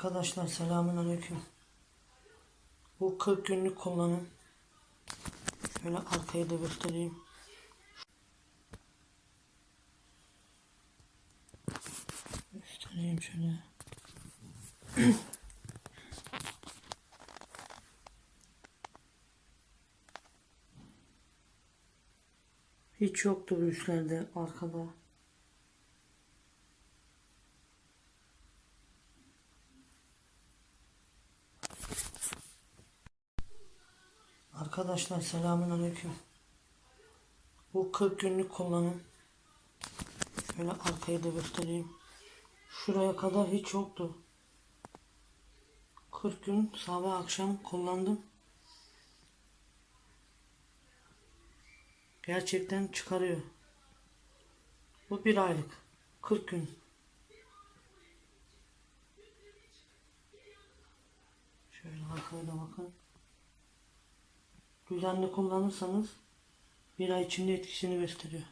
Arkadaşlar selamun aleyküm. Bu 40 günlük kullanım. Şöyle arkayı da göstereyim. Göstereyim şöyle. Hiç yoktu bu üstlerde arkada. Arkadaşlar selamun aleyküm. Bu 40 günlük kullanım. Şöyle arkayı da göstereyim. Şuraya kadar hiç yoktu. 40 gün sabah akşam kullandım. Gerçekten çıkarıyor. Bu bir aylık. 40 gün. Şöyle arkaya da bakın. Düzenli kullanırsanız bir ay içinde etkisini gösteriyor.